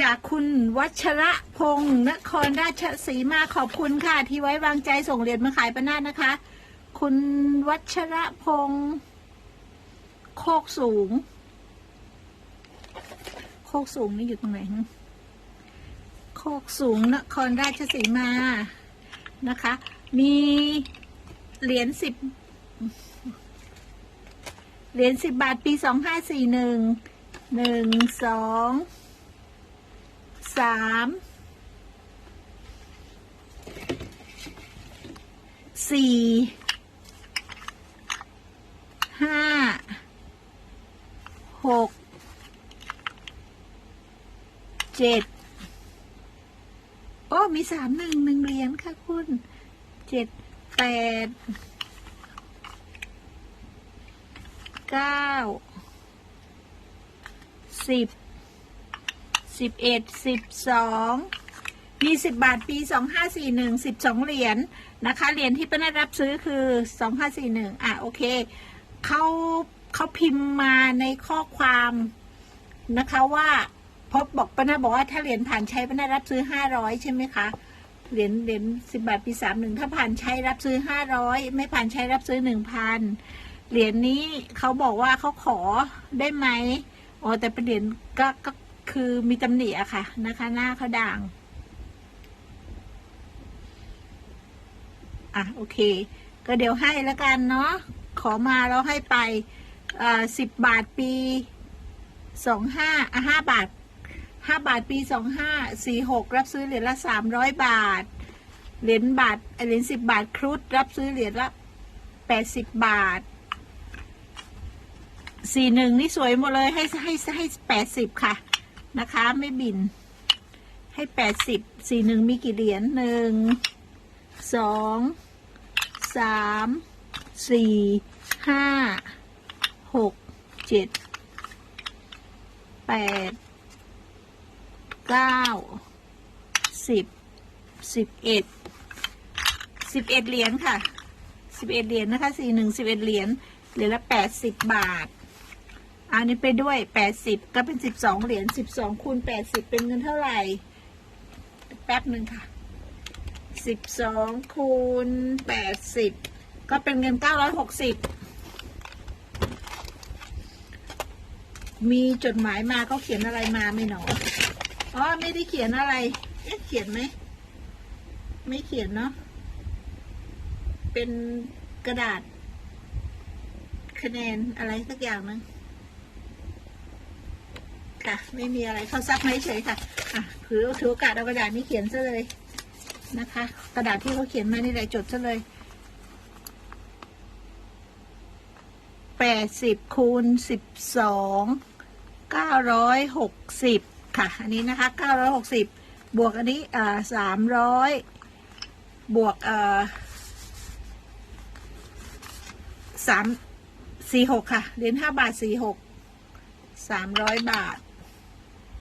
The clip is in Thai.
จากคุณวัชระพงศ์นครราชสีมาขอบคุณค่ะ ที่ไว้วางใจส่งเหรียญมาขายประนาตนะคะ คุณวัชระพงศ์โคกสูง โคกสูงนี่อยู่ตรงไหนโคกสูงนครราชสีมานะคะ มีเหรียญสิบเหรียญสิบบาทปีสองห้าสี่หนึ่งหนึ่งสอง สามสี่ห้าหกเจ็ดโอ้ มีสามหนึ่งหนึ่งเหรียญค่ะคุณเจ็ดแปดเก้าสิบ สิบเอ็ดสิบสองมีสิบบาทปีสองห้าสี่หนึ่งสิบสองเหรียญนะคะ เหรียญที่ป้านารับซื้อคือสองห้าสี่หนึ่งอะ โอเคเขาเขาพิมพ์มาในข้อความนะคะว่าพบบอกป้านาบอกว่าถ้าเหรียญผ่านใช้ป้านารับซื้อห้าร้อยใช่ไหมคะเหรียญเหรียญสิบบาทปีสามหนึ่งถ้าผ่านใช้รับซื้อห้าร้อยไม่ผ่านใช้รับซื้อหนึ่งพันเหรียญนี้เขาบอกว่าเขาขอได้ไหมอ๋อแต่เป็นเหรียญก็ก็ คือมีตำหนิอะค่ะนะคะ หน้าเขาด่าง อะ โอเค ก็เดี๋ยวให้แล้วกันเนาะขอมาแล้วให้ไปอ่าสิบบาทปีสองห้าห้าบาทห้าบาทปีสองห้าสี่หกรับซื้อเหรียญละสามร้อยบาทเหรียญบาทเหรียญสิบบาทครุฑรับซื้อเหรียญละแปดสิบบาทสี่หนึ่งนี่สวยหมดเลยให้ให้ให้แปดสิบค่ะ นะคะ ไม่บิน ให้แปดสิบสี่หนึ่งมีกี่เหรียญหนึ่งสองสามสี่ห้าหกเจ็ดแปดเก้าสิบสิบเอ็ดสิบเอ็ดเหรียญค่ะสิบเอ็ดเหรียญนะคะสี่หนึ่งสิบเอ็ดเหรียญเหรียญละแปดสิบบาท อันนี้ไปด้วยแปดสิบก็เป็นสิบสองเหรียญสิบสองคูณแปดสิบเป็นเงินเท่าไหร่ แป๊บหนึ่งค่ะสิบสองคูณแปดสิบก็เป็นเงินเก้าร้อยหกสิบมีจดหมายมาเขาเขียนอะไรมาไม่หนออ๋อไม่ได้เขียนอะไรเอ๊ะเขียนไหม ไม่เขียนเนาะ เป็นกระดาษคะแนนอะไรสักอย่างนึง ค่ะ ไม่มีอะไรเขาซักไม่เฉยค่ะอะถือถือโอกาสเอากระดาษนี้เขียนซะเลยนะคะ กระดาษที่เขาเขียนมานี่แหละจดซะเลยแปดสิบคูณสิบสองเก้าร้อยหกสิบค่ะ อันนี้นะคะเก้าร้อยหกสิบบวกอันนี้อ่าสามร้อยบวกอ่อสามสี่หกค่ะเหรียญห้าบาทสี่หกสามร้อยบาท